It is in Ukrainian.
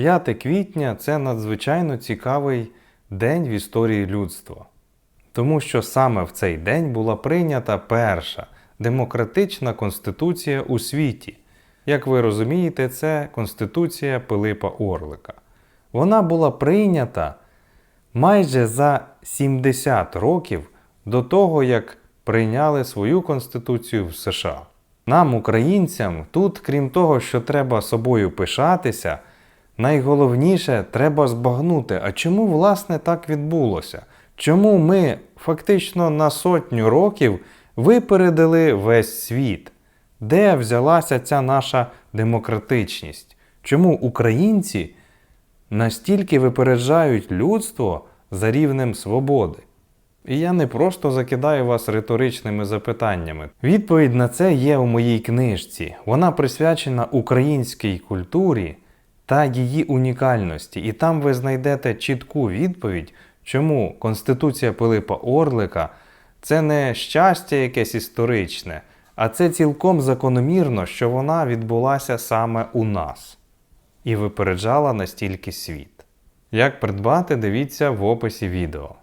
5 квітня це надзвичайно цікавий день в історії людства, тому що саме в цей день була прийнята перша демократична конституція у світі. Як ви розумієте, це Конституція Пилипа Орлика. Вона була прийнята майже за 70 років до того, як прийняли свою конституцію в США. Нам, українцям, тут, крім того, що треба собою пишатися, найголовніше треба збагнути, а чому власне так відбулося? Чому ми фактично на сотню років випередили весь світ? Де взялася ця наша демократичність? Чому українці настільки випереджають людство за рівнем свободи? І я не просто закидаю вас риторичними запитаннями. Відповідь на це є у моїй книжці. Вона присвячена українській культурі та її унікальності. І там ви знайдете чітку відповідь, чому Конституція Пилипа Орлика це не щастя якесь історичне, а це цілком закономірно, що вона відбулася саме у нас і випереджала настільки світ. Як придбати, дивіться в описі відео.